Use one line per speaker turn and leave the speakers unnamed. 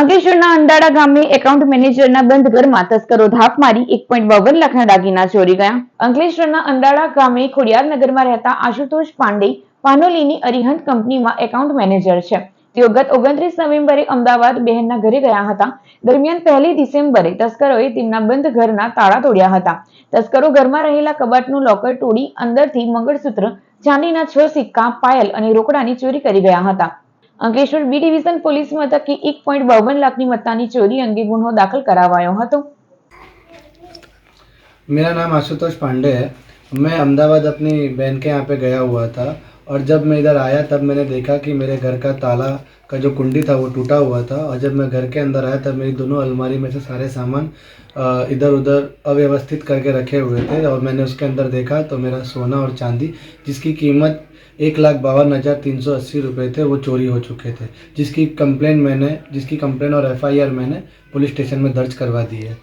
અંકલેશ્વરના અંડાળા ગામે એકાઉન્ટ મેનેજરના બંધ ઘરમાં તસ્કરો ધાપ મારી એક પોઈન્ટ બાવન લાખના દાગીના ચોરી ગયા. અંકલેશ્વરના અંડાળા ગામે ખોડિયારનગરમાં રહેતા આશુતોષ પાંડે પાનોલીની અરિહંત કંપનીમાં એકાઉન્ટ મેનેજર છે. તેઓ ગત ઓગણત્રીસ નવેમ્બરે અમદાવાદ બહેનના ઘરે ગયા હતા. દરમિયાન પહેલી ડિસેમ્બરે તસ્કરોએ તેમના બંધ ઘરના તાળા તોડ્યા હતા. તસ્કરો ઘરમાં રહેલા કબાટનું લોકર તોડી અંદરથી મંગળસૂત્ર, ચાંદીના છ સિક્કા, પાયલ અને રોકડાની ચોરી કરી ગયા હતા. અંકલેશ્વર બી ડિવિઝન પોલીસ મથકે એક પોઈન્ટ બાવન લાખની મત્તાની ચોરી અંગે ગુનો દાખલ કરાવાયો હતો
मेरा नाम आशुतोष पांडे है मैं अहमदाबाद अपनी बहन के यहाँ पे गया हुआ था और जब मैं इधर आया तब मैंने देखा कि मेरे घर का ताला का जो कुंडी था, वो टूटा हुआ था। और जब मैं घर के अंदर आया, तब मेरी दोनों अलमारी में से सारे सामान इधर उधर अव्यवस्थित करके रखे हुए थे और मैंने उसके अंदर देखा तो मेरा सोना और चांदी, जिसकी कीमत एक लाख बावन हज़ार तीन सौ अस्सी रुपये थे, वो चोरी हो चुके थे। जिसकी कंप्लेन मैंने, जिसकी कंप्लेन और एफआईआर मैंने पुलिस स्टेशन में दर्ज करवा दी है।